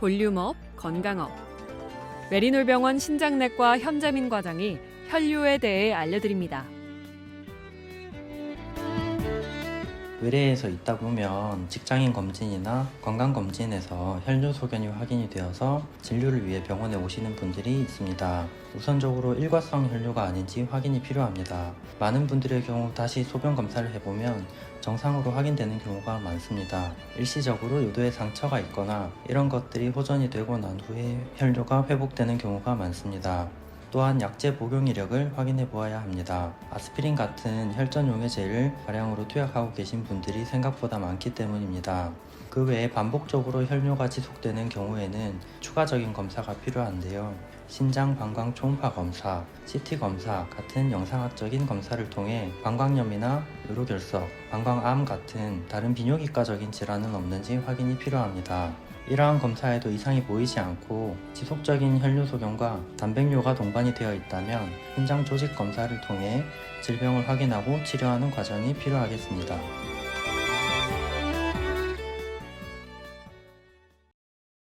볼륨업, 건강업. 메리놀병원 신장내과 현재민 과장이 혈류에 대해 알려드립니다. 외래에서 있다 보면 직장인 검진이나 건강 검진에서 혈류 소견이 확인이 되어서 진료를 위해 병원에 오시는 분들이 있습니다. 우선적으로 일과성 혈류가 아닌지 확인이 필요합니다. 많은 분들의 경우 다시 소변 검사를 해보면 정상으로 확인되는 경우가 많습니다. 일시적으로 요도에 상처가 있거나 이런 것들이 호전이 되고 난 후에 혈류가 회복되는 경우가 많습니다. 또한 약제 복용 이력을 확인해 보아야 합니다. 아스피린 같은 혈전 용해제를 다량으로 투약하고 계신 분들이 생각보다 많기 때문입니다. 그 외에 반복적으로 혈뇨가 지속되는 경우에는 추가적인 검사가 필요한데요. 신장 방광 초음파 검사, CT 검사 같은 영상학적인 검사를 통해 방광염이나 요로결석, 방광암 같은 다른 비뇨기과적인 질환은 없는지 확인이 필요합니다. 이러한 검사에도 이상이 보이지 않고 지속적인 혈류 소견과 단백뇨가 동반이 되어 있다면 현장 조직 검사를 통해 질병을 확인하고 치료하는 과정이 필요하겠습니다.